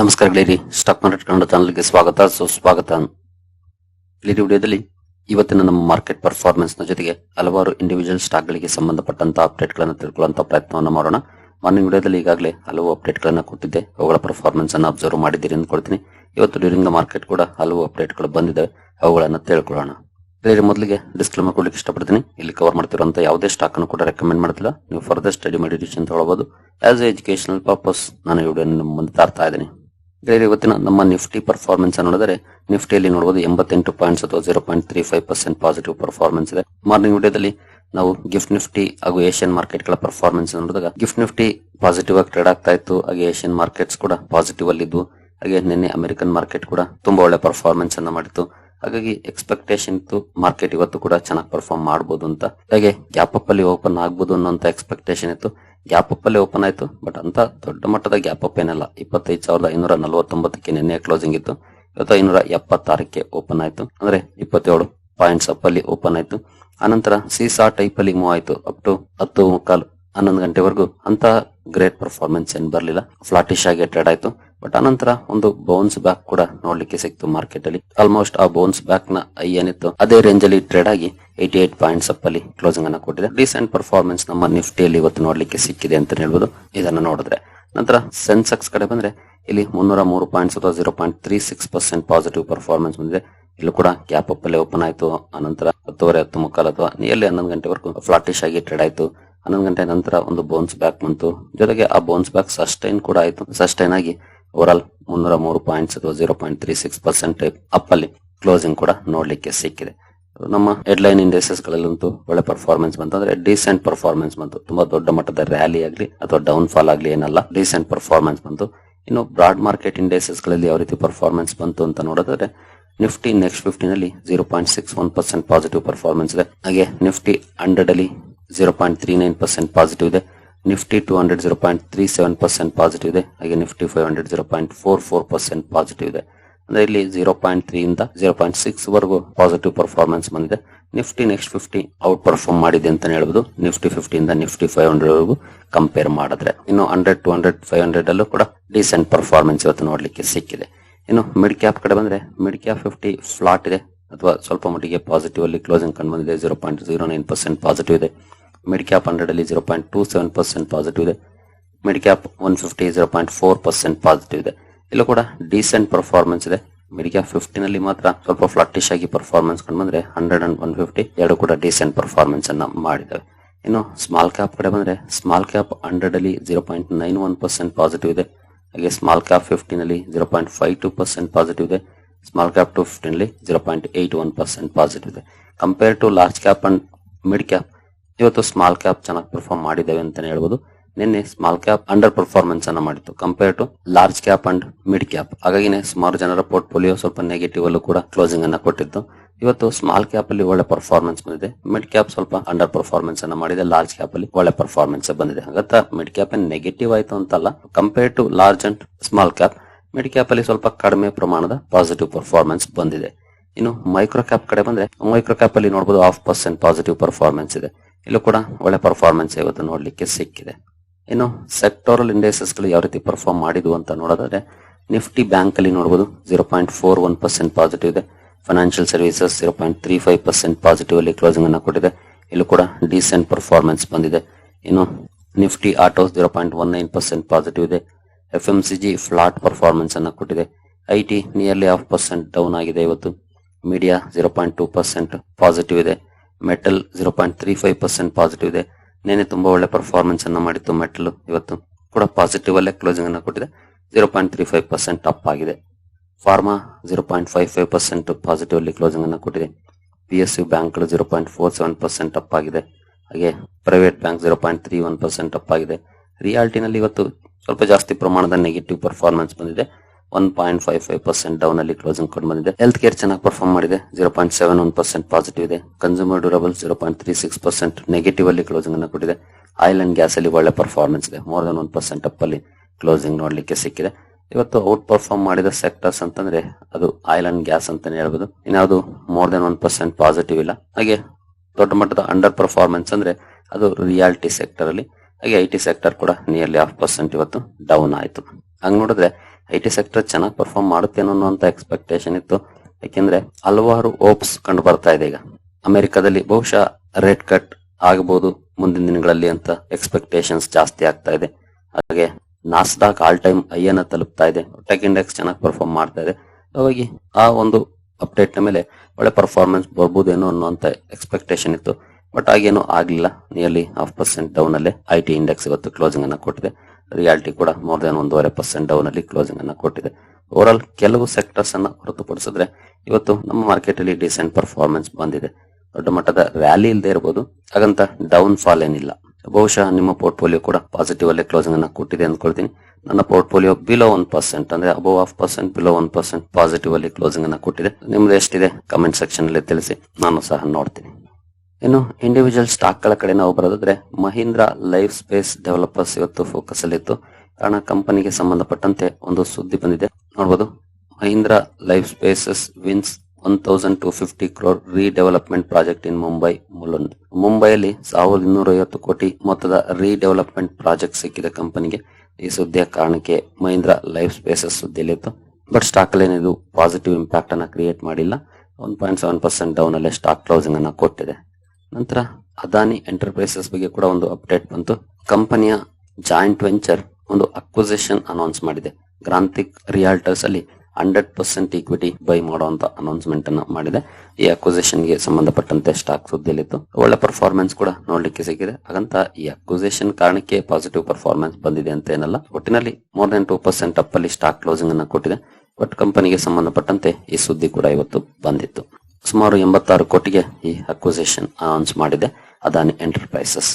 ನಮಸ್ಕಾರ ಗೆಳೆಯರಿ. Stock market Kannada ಚಾನಲ್ಗೆ ಸ್ವಾಗತ. ಸುಸ್ವಾಗತ ಗೆಳೆಯರಿ, ವಿಡಿಯೋದಲ್ಲಿ ಇವತ್ತಿನ ನಮ್ಮ ಮಾರ್ಕೆಟ್ ಪರ್ಫಾರ್ಮೆನ್ಸ್ನ ಜೊತೆಗೆ ಹಲವಾರು ಇಂಡಿವಿಜುವಲ್ ಸ್ಟಾಕ್ ಗಳಿಗೆ ಸಂಬಂಧಪಟ್ಟಂತ ಅಪ್ಡೇಟ್ಗಳನ್ನು ತಿಳ್ಕೊಳ್ಳುವಂತ ಪ್ರಯತ್ನವನ್ನು ಮಾಡೋಣ. ಮಾರ್ನಿಂಗ್ ವಿಡಿಯೋದಲ್ಲಿ ಈಗಾಗಲೇ ಹಲವು ಅಪ್ಡೇಟ್ ಗಳನ್ನ ಕೊಟ್ಟಿದ್ದೆ. ಅವುಗಳ ಪರ್ಫಾರ್ಮೆನ್ಸ್ ಅನ್ನು ಅಬ್ಸರ್ವ್ ಮಾಡಿದ್ದೀರಿ ಅಂದ್ಕೊಳ್ತೀನಿ ಇವತ್ತು ಡ್ಯೂರಿಂಗ್ ದ ಮಾರ್ಕೆಟ್ ಕೂಡ ಹಲವು ಅಪ್ಡೇಟ್ಗಳು ಬಂದಿದೆ ಅವುಗಳನ್ನು ತಿಳ್ಕೊಳ್ಳೋಣ. ಮೊದಲಿಗೆ ಡಿಸ್ಕ್ಲೇಮರ್ ಕೊಡ್ಲಿಕ್ಕೆ ಇಷ್ಟಪಡ್ತೀನಿ. ಇಲ್ಲಿ ಕವರ್ ಮಾಡ್ತಿರುವಂತ ಯಾವುದೇ ಸ್ಟಾಕ್ ಅನ್ನು ಕೂಡ ರೆಕಮೆಂಡ್ ಮಾಡ್ತಿಲ್ಲ. ನೀವು ಫರ್ದರ್ ಸ್ಟಡಿ ಮಾಡಿ ಅಂತ ಹೇಳ್ಬೋದು. ಆಸ್ ಎ ಎಜುಕೇಶನಲ್ ಪರ್ಪಸ್ ನಾನು ವಿಡಿಯೋ ಮುಂದೆ ತರ್ತಾ ಇದ್ದೀನಿ. ಗೆಳೆಯರೆ ಇವತ್ತಿನ ನಮ್ಮ ನಿಫ್ಟಿ ಪರ್ಫಾರ್ಮೆನ್ಸ್ ನೋಡಿದರೆ, ನಿಫ್ಟಿಯಲ್ಲಿ ನೋಡಬಹುದು ಎಂಬತ್ತೆಂಟು ಪಾಯಿಂಟ್ಸ್ ಅಥವಾ zero point three five percent positive performance ಇದೆ. ಮಾರ್ನಿಂಗ್ ವಿಡಿಯೋದಲ್ಲಿ ನಾವು ಗಿಫ್ಟ್ ನಿಫ್ಟಿ ಹಾಗೂ ಏಷ್ಯನ್ ಮಾರ್ಕೆಟ್ಗಳ ಪರ್ಫಾರ್ಮೆನ್ಸ್ ನೋಡಿದಾಗ ಗಿಫ್ಟ್ ನಿಫ್ಟಿ ಪಾಸಿಟಿವ್ ಆಗಿ ಟ್ರೇಡ್ ಆಗ್ತಾ ಇತ್ತು. ಹಾಗೆ ಏಷ್ಯನ್ ಮಾರ್ಕೆಟ್ಸ್ ಕೂಡ ಪಾಸಿಟಿವ್ ಅಲ್ಲಿ ಇದ್ವು ಹಾಗೆ ನಿನ್ನೆ ಅಮೆರಿಕನ್ ಮಾರ್ಕೆಟ್ ಕೂಡ ತುಂಬಾ ಒಳ್ಳೆ ಪರ್ಫಾರ್ಮೆನ್ಸ್ ಅನ್ನ ಮಾಡಿತ್ತು. ಹಾಗಾಗಿ ಎಕ್ಸ್ಪೆಕ್ಟೇಷನ್ ಇತ್ತು ಮಾರ್ಕೆಟ್ ಇವತ್ತು ಕೂಡ ಚೆನ್ನಾಗಿ ಪರ್ಫಾರ್ಮ್ ಮಾಡಬಹುದು ಅಂತ. ಹಾಗೆ ಗ್ಯಾಪ್ ಅಲ್ಲಿ ಓಪನ್ ಆಗ್ಬೋದು ಅನ್ನೋ ಎಕ್ಸ್ಪೆಕ್ಟೇಷನ್ ಇತ್ತು. ಗ್ಯಾಪ್ ಅಪ್ ಅಲ್ಲಿ ಓಪನ್ ಆಯ್ತು. ಬಟ್ ಅಂತ ದೊಡ್ಡ ಮಟ್ಟದ ಗ್ಯಾಪ್ ಅಪ್ ಏನಲ್ಲ. ಇಪ್ಪತ್ತೈದು ಸಾವಿರದ ಐನೂರ ನಲವತ್ತೊಂಬತ್ತಕ್ಕೆ ನಿನ್ನೆ ಕ್ಲೋಸಿಂಗ್ ಇತ್ತು. ಇವತ್ತು ಐನೂರ ಎಪ್ಪತ್ತಾರಕ್ಕೆ ಓಪನ್ ಆಯ್ತು. ಅಂದ್ರೆ ಇಪ್ಪತ್ತೇಳು ಪಾಯಿಂಟ್ಸ್ ಅಪ್ ಅಲ್ಲಿ ಓಪನ್ ಆಯ್ತು. ಆನಂತರ ಸೀಸಾ ಟೈಪ್ ಅಲ್ಲಿ ಮೂವ್ ಆಯ್ತು. ಅಪ್ ಟು ಹತ್ತು ಮುಕ್ಕಾಲು ಹನ್ನೊಂದು ಗಂಟೆವರೆಗೂ ಅಂತ ಗ್ರೇಟ್ ಪರ್ಫಾರ್ಮೆನ್ಸ್ ಏನ್ ಬರಲಿಲ್ಲ. ಫ್ಲಾಟಿಶ್ ಆಗಿ ಟ್ರೇಡ್ ಆಯ್ತು. ಬಟ್ ಆನಂತರ ಒಂದು ಬೌನ್ಸ್ ಬ್ಯಾಕ್ ಕೂಡ ನೋಡ್ಲಿಕ್ಕೆ ಸಿಕ್ತು ಮಾರ್ಕೆಟ್ ಅಲ್ಲಿ. ಆಲ್ಮೋಸ್ಟ್ ಆ ಬೌನ್ಸ್ ಬ್ಯಾಕ್ನ ಐ ಏನಿತ್ತು ಅದೇ ರೇಂಜ್ ಅಲ್ಲಿ ಟ್ರೇಡ್ ಆಗಿ ಏಟಿ ಏಟ್ ಪಾಯಿಂಟ್ಸ್ ಅಪ್ ಅಲ್ಲಿ ಕ್ಲೋಸಿಂಗ್ ಅನ್ನ ಕೊಟ್ಟಿದೆ. ರೀಸೆಂಟ್ ಪರ್ಫಾರ್ಮೆನ್ಸ್ ನಮ್ಮ ನಿಫ್ಟಿಯಲ್ಲಿ ಇವತ್ತು ನೋಡ್ಲಿಕ್ಕೆ ಸಿಕ್ಕಿದೆ ಅಂತ ಹೇಳ್ಬೋದು. ಇದನ್ನ ನೋಡಿದ್ರೆ. ನಂತರ ಸೆನ್ಸೆಕ್ಸ್ ಕಡೆ ಬಂದ್ರೆ ಇಲ್ಲಿ ಮುನ್ನೂರ ಮೂರು ಪಾಯಿಂಟ್ಸ್ ಅಥವಾ zero point three six percent positive performance ಬಂದಿದೆ. ಇಲ್ಲಿ ಕೂಡ ಗ್ಯಾಪ್ ಅಪ್ ಅಲ್ಲಿ ಓಪನ್ ಆಯಿತು. ಆನಂತರ ಹತ್ತುವರೆ ಹತ್ತು ಮುಕ್ಕಾಲು ಅಥವಾ ನಿಯರ್ಲಿ ಹನ್ನೊಂದು ಗಂಟೆವರೆಗೂ ಫ್ಲಾಟಿಶ್ ಆಗಿ ಟ್ರೇಡ್ ಆಯಿತು. ಹನ್ನೊಂದು ಗಂಟೆ ನಂತರ ಒಂದು ಬೌನ್ಸ್ ಬ್ಯಾಕ್ ಬಂತು. ಜೊತೆಗೆ ಆ ಬೌನ್ಸ್ ಬ್ಯಾಕ್ ಸಸ್ಟೈನ್ ಕೂಡ ಆಯಿತು. ಸಸ್ಟೈನ್ ಆಗಿ ಓವರ್ ಆಲ್ ಮುನ್ನೂರ ಮೂರು ಪಾಯಿಂಟ್ಸ್ ಅಥವಾ zero point three six percent up ಅಲ್ಲಿ ಕ್ಲೋಸಿಂಗ್ ಕೂಡ ನೋಡ್ಲಿಕ್ಕೆ ಸಿಕ್ಕಿದೆ. ನಮ್ಮ ಹೆಡ್ಲೈನ್ ಇಂಡೆಕ್ಸಸ್ ಗಳಲ್ಲಂತೂ ಒಳ್ಳೆ ಪರ್ಫಾರ್ಮೆನ್ಸ್ ಬಂತು. ಅಂದ್ರೆ ಡಿಸೆಂಟ್ ಪರ್ಫಾರ್ಮೆನ್ಸ್ ಬಂತು. ತುಂಬಾ ದೊಡ್ಡ ಮಟ್ಟದ ರ್ಯಾಲಿ ಆಗಲಿ ಅಥವಾ ಡೌನ್ ಫಾಲ್ ಆಗಲಿ ಏನಲ್ಲ ಡಿಸೆಂಟ್ ಪರ್ಫಾರ್ಮೆನ್ಸ್ ಬಂತು. ಇನ್ನು ಬ್ರಾಡ್ ಮಾರ್ಕೆಟ್ ಇಂಡೆಕ್ಸಸ್ಗಳಲ್ಲಿ ಯಾವ ರೀತಿ ಪರ್ಫಾರ್ಮೆನ್ಸ್ ಬಂತು ಅಂತ ನೋಡಿದ್ರೆ ನಿಫ್ಟಿ ನೆಕ್ಸ್ಟ್ ಫಿಫ್ಟಿ ನಲ್ಲಿ zero point six one percent positive performance ಇದೆ. ಹಾಗೆ ನಿಫ್ಟಿ ಹಂಡ್ರೆಡ್ ಅಲ್ಲಿ zero point three nine percent positive ಇದೆ. Nifty two hundred zero point three seven percent positive ಇದೆ, ಹಾಗೆ Nifty five hundred zero point four four percent positive ಇದೆ. ಅಂದ್ರೆ ಇಲ್ಲಿ zero point three ಇಂದ ಜೀರೋ ಪಾಯಿಂಟ್ ಸಿಕ್ಸ್ ವರೆಗೂ positive performance ಬಂದಿದೆ. Nifty next fifty out perform ಮಾಡಿದೆ ಅಂತ ಹೇಳ್ಬೋದು. ನಿಫ್ಟಿ ಫಿಫ್ಟಿ ಇಂದ ನಿಫ್ಟಿ ಫೈವ್ ಹಂಡ್ರೆಡ್ ವರೆಗೂ ಕಂಪೇರ್ ಮಾಡಿದ್ರೆ. ಇನ್ನು hundred two hundred five hundred ಅಲ್ಲೂ ಕೂಡ ಡಿಸೆಂಟ್ ಪರ್ಫಾರ್ಮೆನ್ಸ್ ಇವತ್ತು ನೋಡ್ಲಿಕ್ಕೆ ಸಿಕ್ಕಿದೆ. ಇನ್ನು ಮಿಡ್ ಕ್ಯಾಪ್ ಕಡೆ ಬಂದ್ರೆ ಮಿಡ್ ಕ್ಯಾಪ್ ಫಿಫ್ಟಿ ಫ್ಲಾಟ್ ಇದೆ, ಅಥವಾ ಸ್ವಲ್ಪ ಮಟ್ಟಿಗೆ ಪಾಸಿಟಿವ್ ಅಲ್ಲಿ ಕ್ಲೋಸಿಂಗ್ ಕಂಡು ಬಂದಿದೆ zero point zero nine percent positive ಇದೆ. ಮಿಡ್ ಕ್ಯಾಪ್ ಹಂಡ್ರೆಡ್ ಅಲ್ಲಿ zero point two seven percent positive ಇದೆ. Mid cap one fifty zero point four percent positive ಇದೆ. ಇಲ್ಲೂ ಕೂಡ ಡಿಸೆಂಟ್ ಪರ್ಫಾರ್ಮೆನ್ಸ್ ಇದೆ. ಮಿಡ್ ಕ್ಯಾಪ್ ಫಿಫ್ಟಿನಲ್ಲಿ ಮಾತ್ರ ಸ್ವಲ್ಪ ಫ್ಲಾಟಿಶ್ ಆಗಿ ಪರ್ಫಾರ್ಮೆನ್ಸ್ ಕಂಡು ಬಂದ್ರೆ ಹಂಡ್ರೆಡ್ ಅಂಡ್ ಒನ್ ಫಿಫ್ಟಿ ಎರಡು ಕೂಡ ಡಿಸೆಂಟ್ ಪರ್ಫಾರ್ಮೆನ್ಸ್ ಅನ್ನ ಮಾಡಿದ್ದಾವೆ. ಇನ್ನು ಸ್ಮಾಲ್ ಕ್ಯಾಪ್ ಕಡೆ ಬಂದ್ರೆ ಸ್ಮಾಲ್ ಕ್ಯಾಪ್ ಹಂಡ್ರೆಡ್ ಅಲ್ಲಿ zero point nine one percent positive ಇದೆ. ಹಾಗೆ small cap ಫಿಫ್ಟಿನಲ್ಲಿ zero point five two percent positive ಇದೆ. Small cap two ಫಿಫ್ಟಿನಲ್ಲಿ zero point eight one percent positive ಇದೆ. Compare to large cap and mid cap ಇವತ್ತು small cap ಚೆನ್ನಾಗಿ perform ಮಾಡಿದ್ದೇವೆ ಅಂತಾನೆ ಹೇಳ್ಬೋದು. ನಿನ್ನೆ ಸ್ಮಾಲ್ ಕ್ಯಾಪ್ ಅಂಡರ್ ಪರ್ಫಾರ್ಮೆನ್ಸ್ ಅನ್ನ ಮಾಡಿತ್ತು. Compare to large cap and mid cap ಹಾಗಾಗಿನೇ ಸುಮಾರು ಜನರ ಪೋರ್ಟ್ಫೋಲಿಯೋ ಸ್ವಲ್ಪ ನೆಗೆಟಿವ್ ಅಲ್ಲೂ ಕೂಡ ಕ್ಲೋಸಿಂಗ್ ಅನ್ನ ಕೊಟ್ಟಿತ್ತು. ಇವತ್ತು ಸ್ಮಾಲ್ ಕ್ಯಾಪ್ ಅಲ್ಲಿ ಒಳ್ಳೆ ಪರ್ಫಾರ್ಮೆನ್ಸ್ ಬಂದಿದೆ. ಮಿಡ್ ಕ್ಯಾಪ್ ಸ್ವಲ್ಪ ಅಂಡರ್ ಪರ್ಫಾರ್ಮೆನ್ಸ್ ಅನ್ನ ಮಾಡಿದೆ. ಲಾರ್ಜ್ ಕ್ಯಾಪ್ ಅಲ್ಲಿ ಒಳ್ಳೆ ಪರ್ಫಾರ್ಮೆನ್ಸ್ ಬಂದಿದೆ. ಹಾಗಂತ ಮಿಡ್ ಕ್ಯಾಪ್ ನೆಗೆಟಿವ್ ಆಯ್ತು ಅಂತಲ್ಲ compare to large and small cap mid cap ಅಲ್ಲಿ ಸ್ವಲ್ಪ ಕಡಿಮೆ ಪ್ರಮಾಣದ ಪಾಸಿಟಿವ್ ಪರ್ಫಾರ್ಮೆನ್ಸ್ ಬಂದಿದೆ. ಇನ್ನು ಮೈಕ್ರೋ ಕ್ಯಾಪ್ ಕಡೆ ಬಂದ್ರೆ ಮೈಕ್ರೋ ಕ್ಯಾಪ್ ಅಲ್ಲಿ ನೋಡಬಹುದು ಹಾಫ್ ಪರ್ಸೆಂಟ್ ಪಾಸಿಟಿವ್ ಪರ್ಫಾರ್ಮೆನ್ಸ್ ಇದೆ. ಇಲ್ಲೂ ಕೂಡ ಒಳ್ಳೆ ಪರ್ಫಾರ್ಮೆನ್ಸ್ ಇವತ್ತು ನೋಡ್ಲಿಕ್ಕೆ ಸಿಕ್ಕಿದೆ. ಇನ್ನು ಸೆಕ್ಟೋರಲ್ ಇಂಡೆಕ್ಸಸ್ಗಳು ಗಳು ಯಾವ ರೀತಿ ಪರ್ಫಾರ್ಮ್ ಮಾಡಿದ್ವು ಅಂತ ನೋಡೋದಾದ್ರೆ ನಿಫ್ಟಿ ಬ್ಯಾಂಕ್ ಅಲ್ಲಿ ನೋಡಬಹುದು zero point four one percent positive ಇದೆ. Financial services zero point three five percent positive ಅಲ್ಲಿ ಕ್ಲೋಸಿಂಗ್ ಅನ್ನ ಕೊಟ್ಟಿದೆ. ಇಲ್ಲೂ ಕೂಡ ಡಿಸೆಂಟ್ ಪರ್ಫಾರ್ಮೆನ್ಸ್ ಬಂದಿದೆ. ಇನ್ನು Nifty autos zero point one nine percent positive ಇದೆ. F M C G flat performance ಅನ್ನ ಕೊಟ್ಟಿದೆ. I T nearly half percent down ಆಗಿದೆ ಇವತ್ತು. Media zero point two percent positive ಇದೆ. Metal zero point three five percent positive ಇದೆ. ನೆನೆ ತುಂಬಾ ಒಳ್ಳೆ ಪರ್ಫಾರ್ಮೆನ್ಸ್ ಅನ್ನ ಮಾಡಿತ್ತು ಮೆಟಲ್ ಇವತ್ತು ಕೂಡ ಪಾಸಿಟಿವ್ ಅಲ್ಲೇ ಕ್ಲೋಸಿಂಗ್ ಅನ್ನ ಕೊಟ್ಟಿದೆ. Zero point three five percent up ಆಗಿದೆ. Pharma zero point five five percent positive ಅಲ್ಲಿ ಕ್ಲೋಸಿಂಗ್ ಅನ್ನ ಕೊಟ್ಟಿದೆ. ಪಿ ಎಸ್ ಯು ಬ್ಯಾಂಕ್ಗಳು zero point four seven percent up ಆಗಿದೆ. ಹಾಗೆ private bank zero point three one percent up ಆಗಿದೆ. ರಿಯಾಲ್ಟಿನಲ್ಲಿ ಇವತ್ತು ಸ್ವಲ್ಪ ಜಾಸ್ತಿ ಪ್ರಮಾಣದ ನೆಗೆಟಿವ್ ಪರ್ಫಾರ್ಮೆನ್ಸ್ ಬಂದಿದೆ. One point five five percent down ಅಲ್ಲಿ ಕ್ಲೋಸಿಂಗ್ ಕೊಂಡು ಬಂದಿದೆ. ಹೆಲ್ತ್ ಕೇರ್ ಚೆನ್ನಾಗಿ ಪರ್ಫಾರ್ಮ್ ಮಾಡಿದೆ. Zero point seven one percent positive ಇದೆ. Consumer durable zero point three six percent negative ಅಲ್ಲಿ ಕ್ಲೋಸಿಂಗ್ ಅನ್ನು ಕೊಟ್ಟಿದೆ. ಆಯಿಲ್ ಅಂಡ್ ಗ್ಯಾಸ್ ಅಲ್ಲಿ ಒಳ್ಳೆ ಪರ್ಫಾರ್ಮೆನ್ಸ್ ಇದೆ. More than one percent up ಅಲ್ಲಿ ಕ್ಲೋಸಿಂಗ್ ನೋಡ್ಲಿಕ್ಕೆ ಸಿಕ್ಕಿದೆ. ಇವತ್ತು ಔಟ್ ಪರ್ಫಾರ್ಮ್ ಮಾಡಿದ ಸೆಕ್ಟರ್ಸ್ ಅಂತಂದ್ರೆ ಅದು ಆಯಿಲ್ ಅಂಡ್ ಗ್ಯಾಸ್ ಅಂತಾನೆ ಹೇಳ್ಬೋದು. ಇನ್ಯಾವುದು more than one percent positive ಇಲ್ಲ. ಹಾಗೆ ದೊಡ್ಡ ಮಟ್ಟದ ಅಂಡರ್ ಪರ್ಫಾರ್ಮೆನ್ಸ್ ಅಂದ್ರೆ ಅದು ರಿಯಾಲಿಟಿ ಸೆಕ್ಟರ್ ಅಲ್ಲಿ. ಹಾಗೆ ಐ ಟಿ ಸೆಕ್ಟರ್ ಕೂಡ ನಿಯರ್ಲಿ ಹಾಫ್ ಪರ್ಸೆಂಟ್ ಇವತ್ತು ಡೌನ್ ಆಯಿತು. ಹಂಗ್ ನೋಡಿದ್ರೆ ಐ ಟಿ ಸೆಕ್ಟರ್ ಚೆನ್ನಾಗಿ ಪರ್ಫಾರ್ಮ್ ಮಾಡುತ್ತೇನೋ ಅನ್ನುವಂತ ಎಕ್ಸ್ಪೆಕ್ಟೇಷನ್ ಇತ್ತು. ಯಾಕೆಂದ್ರೆ ಹಲವಾರು ಓಪ್ಸ್ ಕಂಡು ಬರ್ತಾ ಇದೆ ಈಗ. ಅಮೆರಿಕದಲ್ಲಿ ಬಹುಶಃ ರೇಟ್ ಕಟ್ ಆಗಬಹುದು ಮುಂದಿನ ದಿನಗಳಲ್ಲಿ ಅಂತ ಎಕ್ಸ್ಪೆಕ್ಟೇಷನ್ಸ್ ಜಾಸ್ತಿ ಆಗ್ತಾ ಇದೆ. ಹಾಗೆ ನಾಸ್ಡಾಕ್ ಆಲ್ ಟೈಮ್ ಅನ್ನ ತಲುಪ್ತಾ ಇದೆ. ಟೆಕ್ ಇಂಡೆಕ್ಸ್ ಚೆನ್ನಾಗಿ ಪರ್ಫಾರ್ಮ್ ಮಾಡ್ತಾ ಇದೆ. ಹಾಗಾಗಿ ಆ ಒಂದು ಅಪ್ಡೇಟ್ ಮೇಲೆ ಒಳ್ಳೆ ಪರ್ಫಾರ್ಮೆನ್ಸ್ ಬರ್ಬೋದೇನೋ ಅನ್ನುವಂತ ಎಕ್ಸ್ಪೆಕ್ಟೇಷನ್ ಇತ್ತು. ಬಟ್ ಆಗೇನು ಆಗ್ಲಿಲ್ಲ. ನಿಯರ್ಲಿ ಹಾಫ್ ಪರ್ಸೆಂಟ್ ಡೌನ್ ಅಲ್ಲೇ ಐ ಟಿ ಇಂಡೆಕ್ಸ್ ಇವತ್ತು ಕ್ಲೋಸಿಂಗ್ ಅನ್ನ ಕೊಟ್ಟಿದೆ. ರಿಯಾಲಿಟಿ ಕೂಡ ಮೋರ್ ದನ್ ಒಂದೂವರೆ ಪರ್ಸೆಂಟ್ ಡೌನ್ ಅಲ್ಲಿ ಕ್ಲೋಸಿಂಗ್ ಅನ್ನ ಕೊಟ್ಟಿದೆ. ಓವರ್ ಆಲ್ ಕೆಲವು ಸೆಕ್ಟರ್ಸ್ ಅನ್ನ ಹೊರತುಪಡಿಸಿದ್ರೆ ಇವತ್ತು ನಮ್ಮ ಮಾರ್ಕೆಟ್ ಅಲ್ಲಿ ಡಿಸೆಂಟ್ ಪರ್ಫಾರ್ಮೆನ್ಸ್ ಬಂದಿದೆ. ದೊಡ್ಡ ಮಟ್ಟದ ರ್ಯಾಲಿ ಇಲ್ಲದೆ ಇರಬಹುದು ಹಾಗಂತ ಡೌನ್ ಫಾಲ್ ಏನಿಲ್ಲ. ಬಹುಶಃ ನಿಮ್ಮ ಪೋರ್ಟ್ಫೋಲಿಯೋ ಕೂಡ ಪಾಸಿಟಿವ್ ಅಲ್ಲೇ ಕ್ಲೋಸಿಂಗ್ ಅನ್ನ ಕೊಟ್ಟಿದೆ ಅಂದ್ಕೊಳ್ತೀನಿ. ನನ್ನ ಪೋರ್ಟ್ಫೋಲಿಯೋ ಬಿಲೋ ಒನ್ ಪರ್ಸೆಂಟ್ ಅಂದ್ರೆ above half percent below one percent positive ಅಲ್ಲಿ ಕ್ಲೋಸಿಂಗ್ ಅನ್ನ ಕೊಟ್ಟಿದೆ. ನಿಮ್ದು ಎಷ್ಟಿದೆ? ಕಮೆಂಟ್ ಸೆಕ್ಷನ್ ಅಲ್ಲಿ ತಿಳಿಸಿ. ನಾನು ಸಹ ನೋಡ್ತೀನಿ. ಇನ್ನು ಇಂಡಿವಿಜುವಲ್ ಸ್ಟಾಕ್ಗಳ ಕಡೆ ನಾವು ಬರೋದಾದ್ರೆ ಮಹೀಂದ್ರ ಲೈಫ್ ಸ್ಪೇಸ್ ಡೆವಲಪರ್ಸ್ ಇವತ್ತು ಫೋಕಸ್ ಅಲ್ಲಿತ್ತು ಕಾರಣ ಕಂಪನಿಗೆ ಸಂಬಂಧಪಟ್ಟಂತೆ ಒಂದು ಸುದ್ದಿ ಬಂದಿದೆ. ನೋಡಬಹುದು Mahindra Life Spaces wins one thousand two fifty crore redevelopment project in Mumbai Mulund ಮುಂಬೈಯಲ್ಲಿ ಸಾವಿರದ ಇನ್ನೂರ ಐವತ್ತು ಕೋಟಿ ಮೊತ್ತದ ರೀಡೆವಲಪ್ಮೆಂಟ್ ಪ್ರಾಜೆಕ್ಟ್ ಸಿಕ್ಕಿದೆ ಕಂಪನಿಗೆ ಈ ಸುದ್ದಿಯ ಕಾರಣಕ್ಕೆ ಮಹೀಂದ್ರ ಲೈಫ್ ಸ್ಪೇಸಸ್ ಸುದ್ದಿಯಲ್ಲಿತ್ತು. ಬಟ್ ಸ್ಟಾಕ್ ಅಲ್ಲಿ ಏನಿದು ಪಾಸಿಟಿವ್ ಇಂಪ್ಯಾಕ್ಟ್ ಅನ್ನ ಕ್ರಿಯೇಟ್ ಮಾಡಿಲ್ಲ. One point seven percent down ಅಲ್ಲೇ ಸ್ಟಾಕ್ ಕ್ಲೋಸಿಂಗ್ ಅನ್ನ ಕೊಟ್ಟಿದೆ. ನಂತರ ಅದಾನಿ ಎಂಟರ್ಪ್ರೈಸಸ್ ಬಗ್ಗೆ ಕೂಡ ಒಂದು ಅಪ್ಡೇಟ್ ಬಂತು. ಕಂಪನಿಯ ಜಾಯಿಂಟ್ ವೆಂಚರ್ ಒಂದು ಅಕ್ವಿಸಿಷನ್ ಅನೌನ್ಸ್ ಮಾಡಿದೆ. ಗ್ರಾಂತಿಕ್ ರಿಯಾಲ್ಟರ್ಸ್ ಅಲ್ಲಿ ಹಂಡ್ರೆಡ್ ಪರ್ಸೆಂಟ್ ಈಕ್ವಿಟಿ ಬೈ ಮಾಡುವಂತ ಅನೌನ್ಸ್ಮೆಂಟ್ ಅನ್ನ ಮಾಡಿದೆ. ಈ ಅಕ್ವಿಸಿಷನ್ಗೆ ಸಂಬಂಧಪಟ್ಟಂತೆ ಸ್ಟಾಕ್ ಸುದ್ದಿಯಲ್ಲಿತ್ತು. ಒಳ್ಳೆ ಪರ್ಫಾರ್ಮೆನ್ಸ್ ಕೂಡ ನೋಡ್ಲಿಕ್ಕೆ ಸಿಕ್ಕಿದೆ. ಹಾಗಂತ ಈ ಅಕ್ವಿಸಿಷನ್ ಕಾರಣಕ್ಕೆ ಪಾಸಿಟಿವ್ ಪರ್ಫಾರ್ಮೆನ್ಸ್ ಬಂದಿದೆ ಅಂತ ಏನಲ್ಲ. ಒಟ್ಟಿನಲ್ಲಿ more than two percent up ಅಲ್ಲಿ ಸ್ಟಾಕ್ ಕ್ಲೋಸಿಂಗ್ ಅನ್ನ ಕೊಟ್ಟಿದೆ. ಬಟ್ ಕಂಪನಿಗೆ ಸಂಬಂಧಪಟ್ಟಂತೆ ಈ ಸುದ್ದಿ ಕೂಡ ಇವತ್ತು ಬಂದಿತ್ತು. ಸುಮಾರು ಎಂಬತ್ತಾರು ಕೋಟಿಗೆ ಈ ಅಕ್ವಿಸೇಷನ್ ಅನೌನ್ಸ್ ಮಾಡಿದೆ ಅದಾನಿ ಎಂಟರ್ಪ್ರೈಸಸ್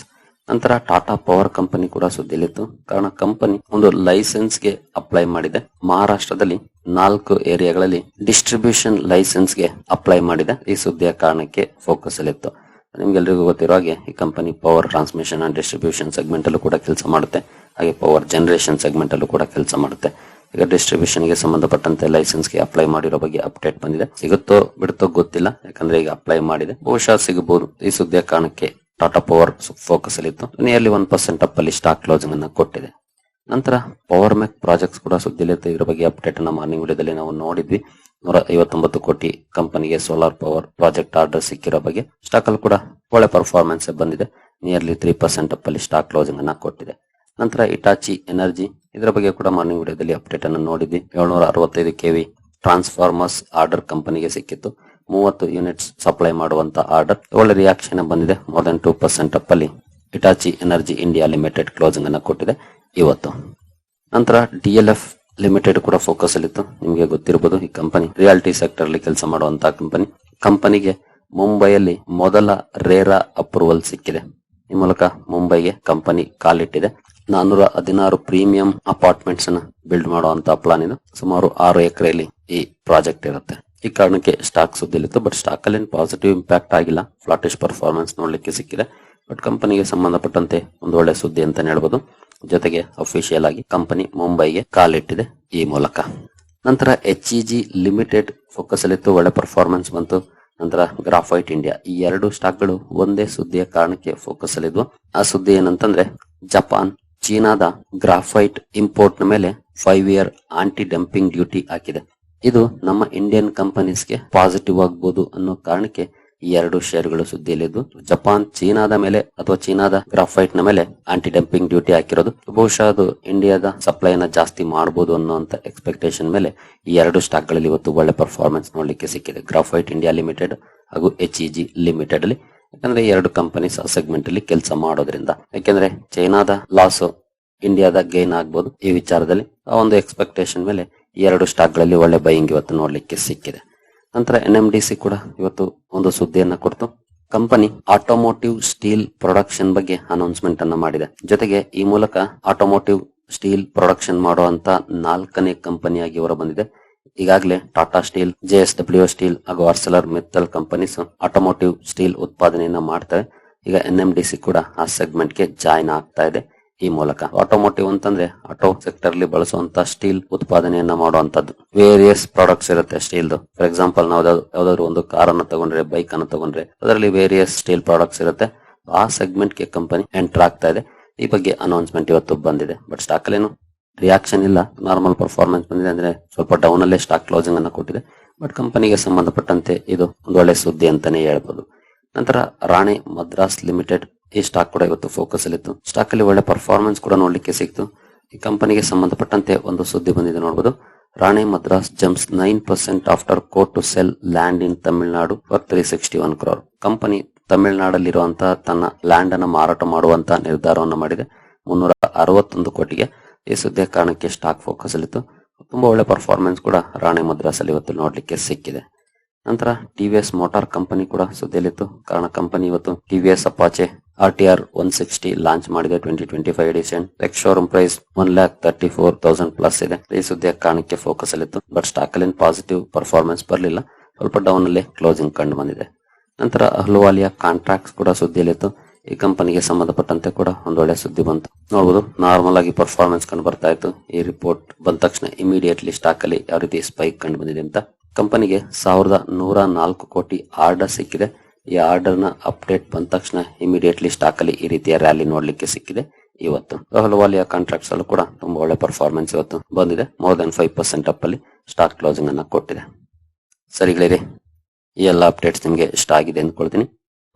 ನಂತರ ಟಾಟಾ ಪವರ್ ಕಂಪನಿ ಕೂಡ ಸುದ್ದಿಲಿತ್ತು ಕಾರಣ ಕಂಪನಿ ಒಂದು ಲೈಸೆನ್ಸ್ಗೆ ಅಪ್ಲೈ ಮಾಡಿದೆ. ಮಹಾರಾಷ್ಟ್ರದಲ್ಲಿ ನಾಲ್ಕು ಏರಿಯಾಗಳಲ್ಲಿ ಡಿಸ್ಟ್ರಿಬ್ಯೂಷನ್ ಲೈಸೆನ್ಸ್ಗೆ ಅಪ್ಲೈ ಮಾಡಿದೆ. ಈ ಸುದ್ದಿಯ ಕಾರಣಕ್ಕೆ ಫೋಕಸ್ ಅಲ್ಲಿತ್ತು. ನಿಮ್ಗೆಲ್ರಿಗೂ ಗೊತ್ತಿರೋ ಹಾಗೆ ಈ company power transmission and distribution segment ಅಲ್ಲೂ ಕೂಡ ಕೆಲಸ ಮಾಡುತ್ತೆ. ಹಾಗೆ ಪವರ್ ಜನರೇಷನ್ ಸೆಗ್ಮೆಂಟ್ ಅಲ್ಲೂ ಕೂಡ ಕೆಲಸ ಮಾಡುತ್ತೆ. ಈಗ ಡಿಸ್ಟ್ರಿಬ್ಯೂಷನ್ಗೆ ಸಂಬಂಧಪಟ್ಟಂತೆ ಲೈಸೆನ್ಸ್ಗೆ ಅಪ್ಲೈ ಮಾಡಿರೋ ಬಗ್ಗೆ ಅಪ್ಡೇಟ್ ಬಂದಿದೆ. ಸಿಗುತ್ತೋ ಬಿಡುತ್ತೋ ಗೊತ್ತಿಲ್ಲ. ಯಾಕಂದ್ರೆ ಈಗ ಅಪ್ಲೈ ಮಾಡಿದೆ. ಬಹುಶಃ ಸಿಗಬಹುದು. ಈ ಸುದ್ದಿಯ ಕಾರಣಕ್ಕೆ ಟಾಟಾ ಪವರ್ ಫೋಕಸ್ ಅಲ್ಲಿ ಇತ್ತು. ನಿಯರ್ಲಿ ಒನ್ ಪರ್ಸೆಂಟ್ ಅಪ್ ಅಲ್ಲಿ ಸ್ಟಾಕ್ ಕ್ಲೋಸಿಂಗ್ ಅನ್ನ ಕೊಟ್ಟಿದೆ. ನಂತರ ಪವರ್ ಮೆಕ್ ಪ್ರಾಜೆಕ್ಟ್ಸ್ ಕೂಡ ಸುದ್ದಿಲಿತ್ತು ಇದ್ರ ಬಗ್ಗೆ ಅಪ್ಡೇಟ್ ಅನ್ನ ಮಾರ್ನಿಂಗ್ ವಿಡಿಯೋದಲ್ಲಿ ನಾವು ನೋಡಿದ್ವಿ. ನೂರ ಐವತ್ತೊಂಬತ್ತು ಕೋಟಿ ಕಂಪನಿಗೆ ಸೋಲಾರ್ ಪವರ್ ಪ್ರಾಜೆಕ್ಟ್ ಆರ್ಡರ್ ಸಿಕ್ಕಿರೋ ಬಗ್ಗೆ. ಸ್ಟಾಕ್ ಅಲ್ಲಿ ಕೂಡ ಒಳ್ಳೆ ಪರ್ಫಾರ್ಮೆನ್ಸ್ ಬಂದಿದೆ. ನಿಯರ್ಲಿ ತ್ರೀ ಪರ್ಸೆಂಟ್ ಅಪ್ ಅಲ್ಲಿ ಸ್ಟಾಕ್ ಕ್ಲೋಸಿಂಗ್ ಅನ್ನ ಕೊಟ್ಟಿದೆ. ನಂತರ ಇಟಾಚಿ ಎನರ್ಜಿ ಇದರ ಬಗ್ಗೆ ಕೂಡ ಮಾರ್ನಿಂಗ್ ವಿಡಿಯೋದಲ್ಲಿ ಅಪ್ಡೇಟ್ ಅನ್ನು ನೋಡಿದ್ವಿ. ಏಳ್ನೂರ ಅರವತ್ತೈದು ಕೆವಿ ಟ್ರಾನ್ಸ್ಫಾರ್ಮರ್ಸ್ ಆರ್ಡರ್ ಕಂಪನಿಗೆ ಸಿಕ್ಕಿತ್ತು. ಮೂವತ್ತು ಯೂನಿಟ್ಸ್ ಸಪ್ಲೈ ಮಾಡುವಂತ ಆರ್ಡರ್ ಒಳ್ಳೆ ರಿಯಾಕ್ಷನ್ ಬಂದಿದೆ. More than two percent up ಅಲ್ಲಿ Hitachi energy India limited closing ಅನ್ನು ಕೊಟ್ಟಿದೆ ಇವತ್ತು. ನಂತರ ಡಿಎಲ್ಎಫ್ ಲಿಮಿಟೆಡ್ ಕೂಡ ಫೋಕಸ್ ಅಲ್ಲಿತ್ತು. ನಿಮಗೆ ಗೊತ್ತಿರಬಹುದು ಈ ಕಂಪನಿ ರಿಯಾಲಿಟಿ ಸೆಕ್ಟರ್ ಅಲ್ಲಿ ಕೆಲಸ ಮಾಡುವಂತಹ ಕಂಪನಿ ಕಂಪನಿಗೆ ಮುಂಬೈಯಲ್ಲಿ ಮೊದಲ ರೇರಾ ಅಪ್ರೂವಲ್ ಸಿಕ್ಕಿದೆ. ಈ ಮೂಲಕ ಮುಂಬೈಗೆ ಕಂಪನಿ ಕಾಲಿಟ್ಟಿದೆ. ನಾನೂರ ಹದಿನಾರು ಪ್ರೀಮಿಯಂ ಅಪಾರ್ಟ್ಮೆಂಟ್ಸ್ ಅನ್ನ ಬಿಲ್ಡ್ ಮಾಡುವಂತ ಪ್ಲಾನ್ ಇದು. ಸುಮಾರು ಆರು ಎಕರೆಯಲ್ಲಿ ಈ ಪ್ರಾಜೆಕ್ಟ್ ಇರುತ್ತೆ. ಈ ಕಾರಣಕ್ಕೆ ಸ್ಟಾಕ್ ಸುದ್ದಿಲಿತ್ತು, ಬಟ್ ಸ್ಟಾಕ್ ಅಲ್ಲಿ ಪಾಸಿಟಿವ್ ಇಂಪ್ಯಾಕ್ಟ್ ಆಗಿಲ್ಲ. ಫ್ಲಾಟಿಶ್ ಪರ್ಫಾರ್ಮೆನ್ಸ್ ನೋಡ್ಲಿಕ್ಕೆ ಸಿಕ್ಕಿದೆ. ಬಟ್ ಕಂಪನಿಗೆ ಸಂಬಂಧಪಟ್ಟಂತೆ ಒಂದು ಒಳ್ಳೆ ಸುದ್ದಿ ಅಂತ ಹೇಳ್ಬೋದು. ಜೊತೆಗೆ ಅಫಿಷಿಯಲ್ ಆಗಿ ಕಂಪನಿ ಮುಂಬೈಗೆ ಕಾಲಿಟ್ಟಿದೆ ಈ ಮೂಲಕ. ನಂತರ H E G Limited focus ಅಲ್ಲಿತ್ತು. ಒಳ್ಳೆ ಪರ್ಫಾರ್ಮೆನ್ಸ್ ಬಂತು. ನಂತರ ಗ್ರಾಫೈಟ್ ಇಂಡಿಯಾ ಈ ಎರಡು ಸ್ಟಾಕ್ಗಳು ಒಂದೇ ಸುದ್ದಿಯ ಕಾರಣಕ್ಕೆ ಫೋಕಸ್ ಅಲ್ಲಿದ್ವು. ಆ ಸುದ್ದಿ ಏನಂತಂದ್ರೆ, ಜಪಾನ್ ಚೀನಾದ ಗ್ರಾಫೈಟ್ ಇಂಪೋರ್ಟ್ ಮೇಲೆ five year anti dumping duty ಹಾಕಿದೆ. ಇದು ನಮ್ಮ ಇಂಡಿಯನ್ ಕಂಪನೀಸ್ಗೆ ಪಾಸಿಟಿವ್ ಆಗ್ಬೋದು ಅನ್ನೋ ಕಾರಣಕ್ಕೆ ಈ ಎರಡು ಶೇರ್ಗಳು ಸುದ್ದಿಯಲ್ಲಿದ್ದು ಜಪಾನ್ ಚೀನಾದ ಮೇಲೆ ಅಥವಾ ಚೀನಾದ ಗ್ರಾಫೈಟ್ನ ಮೇಲೆ ಆಂಟಿ ಡಂಪಿಂಗ್ ಡ್ಯೂಟಿ ಹಾಕಿರೋದು. ಬಹುಶಃ ಅದು ಇಂಡಿಯಾದ ಸಪ್ಲೈನ ಜಾಸ್ತಿ ಮಾಡಬಹುದು ಅನ್ನೋಂತ ಎಕ್ಸ್ಪೆಕ್ಟೇಷನ್ ಮೇಲೆ ಈ ಎರಡು ಸ್ಟಾಕ್ಗಳಲ್ಲಿ ಇವತ್ತು ಒಳ್ಳೆ ಪರ್ಫಾರ್ಮೆನ್ಸ್ ನೋಡ್ಲಿಕ್ಕೆ ಸಿಕ್ಕಿದೆ. ಗ್ರಾಫೈಟ್ ಇಂಡಿಯಾ ಲಿಮಿಟೆಡ್ ಹಾಗೂ ಎಚ್ ಲಿಮಿಟೆಡ್ ಅಲ್ಲಿ ಯಾಕಂದ್ರೆ ಎರಡು ಕಂಪನೀಸ್ ಆ ಸೆಗ್ಮೆಂಟ್ ಅಲ್ಲಿ ಕೆಲಸ ಮಾಡೋದ್ರಿಂದ. ಯಾಕಂದ್ರೆ ಚೈನಾದ ಲಾಸ್ ಇಂಡಿಯಾದ ಗೈನ್ ಆಗ್ಬೋದು. ಈ ವಿಚಾರದಲ್ಲಿ ಆ ಒಂದು ಎಕ್ಸ್ಪೆಕ್ಟೇಷನ್ ಮೇಲೆ ಎರಡು ಸ್ಟಾಕ್ಗಳಲ್ಲಿ ಒಳ್ಳೆ ಬೈಯಿಂಗ್ ಇವತ್ತು ನೋಡ್ಲಿಕ್ಕೆ ಸಿಕ್ಕಿದೆ. ನಂತರ ಎನ್ ಎಂ ಡಿ ಸಿ ಕೂಡ ಇವತ್ತು ಒಂದು ಸುದ್ದಿಯನ್ನ ಕೊಡ್ತು. ಕಂಪನಿ ಆಟೋಮೋಟಿವ್ ಸ್ಟೀಲ್ ಪ್ರೊಡಕ್ಷನ್ ಬಗ್ಗೆ ಅನೌನ್ಸ್ಮೆಂಟ್ ಅನ್ನ ಮಾಡಿದೆ. ಜೊತೆಗೆ ಈ ಮೂಲಕ ಆಟೋಮೋಟಿವ್ ಸ್ಟೀಲ್ ಪ್ರೊಡಕ್ಷನ್ ಮಾಡುವಂತ ನಾಲ್ಕನೇ ಕಂಪನಿಯಾಗಿ ಹೊರ ಬಂದಿದೆ ಈಗಾಗಲೇ Tata Steel J S W Steel ಹಾಗೂ Arcelor Mittal companies automotive steel ಉತ್ಪಾದನೆಯನ್ನ ಮಾಡ್ತವೆ. ಈಗ ಎನ್ ಎಂ ಡಿ ಸಿ ಕೂಡ ಆ ಸೆಗ್ಮೆಂಟ್ಗೆ ಜಾಯ್ನ್ ಆಗ್ತಾ ಇದೆ. ಈ ಮೂಲಕ ಆಟೋಮೋಟಿವ್ ಅಂತಂದ್ರೆ ಆಟೋ ಸೆಕ್ಟರ್ ಅಲ್ಲಿ ಬಳಸುವಂತ ಸ್ಟೀಲ್ ಉತ್ಪಾದನೆಯನ್ನ ಮಾಡುವಂತದ್ದು ವೇರಿಯಸ್ ಪ್ರಾಡಕ್ಟ್ಸ್ ಇರುತ್ತೆ ಸ್ಟೀಲ್ ಫಾರ್ ಎಕ್ಸಾಂಪಲ್ ನಾವು ಯಾವ್ದಾದ್ರು- ಯಾವ್ದಾದ್ರು ಒಂದು ಕಾರ್ ಅನ್ನು ತಗೊಂಡ್ರೆ ಬೈಕ್ ಅನ್ನು ತಗೊಂಡ್ರೆ, ಅದರಲ್ಲಿ ವೇರಿಯಸ್ ಸ್ಟೀಲ್ ಪ್ರಾಡಕ್ಟ್ಸ್ ಇರುತ್ತೆ. ಆ ಸೆಗ್ಮೆಂಟ್ಗೆ ಕಂಪನಿ ಎಂಟರ್ ಆಗ್ತಾ ಇದೆ. ಈ ಬಗ್ಗೆ ಅನೌನ್ಸ್ಮೆಂಟ್ ಇವತ್ತು ಬಂದಿದೆ. ಬಟ್ ಸ್ಟಾಕ್ ಅಲ್ಲೇನು ರಿಯಾಕ್ಷನ್ ಇಲ್ಲ. ನಾರ್ಮಲ್ ಪರ್ಫಾರ್ಮೆನ್ಸ್ ಬಂದಿದೆ ಅಂದ್ರೆ ಸ್ವಲ್ಪ ಡೌನ್ ಅಲ್ಲೇ ಸ್ಟಾಕ್ ಕ್ಲೋಸಿಂಗ್ ಅನ್ನ ಕೊಟ್ಟಿದೆ. ಬಟ್ ಕಂಪನಿಗೆ ಸಂಬಂಧಪಟ್ಟಂತೆ ಇದು ಒಂದು ಒಳ್ಳೆ ಸುದ್ದಿ ಅಂತಾನೆ ಹೇಳ್ಬೋದು. ನಂತರ ರಾಣಿ ಮದ್ರಾಸ್ ಲಿಮಿಟೆಡ್ ಈ ಸ್ಟಾಕ್ ಕೂಡ ಇವತ್ತು ಫೋಕಸ್ ಅಲ್ಲಿ ಇತ್ತು ಸ್ಟಾಕ್ ಅಲ್ಲಿ ಒಳ್ಳೆ ಪರ್ಫಾರ್ಮೆನ್ಸ್ ಕೂಡ ನೋಡ್ಲಿಕ್ಕೆ ಸಿಕ್ತು. ಈ ಕಂಪನಿಗೆ ಸಂಬಂಧಪಟ್ಟಂತೆ ಒಂದು ಸುದ್ದಿ ಬಂದಿದೆ ನೋಡಬಹುದು Rane Madras jumps nine percent after court to sell land in Tamil Nadu for three sixty one crore company ತಮಿಳುನಾಡಲ್ಲಿರುವಂತಹ ತನ್ನ ಲ್ಯಾಂಡ್ ಅನ್ನು ಮಾರಾಟ ಮಾಡುವಂತ ನಿರ್ಧಾರವನ್ನು ಮಾಡಿದೆ. ಮುನ್ನೂರ ಅರವತ್ತೊಂದು ಕೋಟಿಗೆ. ಈ ಸುದ್ದಿಯ ಕಾರಣಕ್ಕೆ ಸ್ಟಾಕ್ ಫೋಕಸ್ ಅಲ್ಲಿತ್ತು. ತುಂಬಾ ಒಳ್ಳೆ ಪರ್ಫಾರ್ಮೆನ್ಸ್ ಕೂಡ ರಾಣಿ ಮದ್ರಾಸ್ ಅಲ್ಲಿ ಇವತ್ತು ನೋಡ್ಲಿಕ್ಕೆ ಸಿಕ್ಕಿದೆ. ನಂತರ ಟಿವಿಎಸ್ ಮೋಟಾರ್ ಕಂಪನಿ ಕೂಡ ಸುದ್ದಿಯಲ್ಲಿತ್ತು. ಕಾರಣ ಕಂಪನಿ ಇವತ್ತು TVS Apache R T R one sixty launch ಮಾಡಿದೆ twenty twenty five edition ex showroom price one lakh thirty four thousand plus ಇದೆ. ಈ ಸುದ್ದಿಯ ಕಾರಣಕ್ಕೆ ಫೋಕಸ್ ಅಲ್ಲಿತ್ತು. ಬಟ್ ಸ್ಟಾಕ್ ಅಲ್ಲಿ ಪಾಸಿಟಿವ್ ಪರ್ಫಾರ್ಮೆನ್ಸ್ ಬರಲಿಲ್ಲ. ಸ್ವಲ್ಪ ಡೌನ್ ಅಲ್ಲಿ ಕ್ಲೋಸಿಂಗ್ ಕಂಡು ಬಂದಿದೆ. ನಂತರ ಅಹ್ಲುವಾಲಿಯ ಕಾಂಟ್ರಾಕ್ಟ್ಸ್ ಕೂಡ ಸುದ್ದಿಯಲ್ಲಿತ್ತು. ಈ ಕಂಪನಿಗೆ ಸಂಬಂಧಪಟ್ಟಂತೆ ಕೂಡ ಒಂದು ಒಳ್ಳೆ ಸುದ್ದಿ ಬಂತು. ನೋಡಬಹುದು ನಾರ್ಮಲ್ ಆಗಿ ಪರ್ಫಾರ್ಮೆನ್ಸ್ ಕಂಡು ಬರ್ತಾ ಇತ್ತು. ಈ ರಿಪೋರ್ಟ್ ಬಂದ ತಕ್ಷಣ ಇಮಿಡಿಯೇಟ್ಲಿ ಸ್ಟಾಕ್ ಅಲ್ಲಿ ಯಾವ ರೀತಿ ಸ್ಪೈಕ್ ಕಂಡು ಬಂದಿದೆ ಅಂತ. ಕಂಪನಿಗೆ ಸಾವಿರದ ನೂರ ನಾಲ್ಕು ಕೋಟಿ ಆರ್ಡರ್ ಸಿಕ್ಕಿದೆ. ಈ ಆರ್ಡರ್ನ ಅಪ್ಡೇಟ್ ಬಂದ ತಕ್ಷಣ ಇಮಿಡಿಯೇಟ್ಲಿ ಸ್ಟಾಕ್ ಅಲ್ಲಿ ಈ ರೀತಿಯ ರ್ಯಾಲಿ ನೋಡ್ಲಿಕ್ಕೆ ಸಿಕ್ಕಿದೆ. ಇವತ್ತು ಅಹ್ಲುವಾಲಿಯಾ ಕಾಂಟ್ರಾಕ್ಟ್ಸ್ ಅಲ್ಲೂ ಕೂಡ ತುಂಬಾ ಒಳ್ಳೆ ಪರ್ಫಾರ್ಮೆನ್ಸ್ ಇವತ್ತು ಬಂದಿದೆ. More than five percent up ಅಲ್ಲಿ ಸ್ಟಾಕ್ ಕ್ಲೋಸಿಂಗ್ ಅನ್ನ ಕೊಟ್ಟಿದೆ. ಸರಿಗಳಿರಿ ಈ ಎಲ್ಲ ಅಪ್ಡೇಟ್ಸ್ ನಿಮಗೆ ಇಷ್ಟ ಆಗಿದೆ ಅಂದ್ಕೊಳ್ತೀನಿ.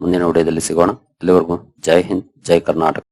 ಮುಂದಿನ ವಿಡಿಯೋದಲ್ಲಿ ಸಿಗೋಣ. ಅಲ್ಲಿವರೆಗೂ ಜೈ ಹಿಂದ್ ಜೈ ಕರ್ನಾಟಕ.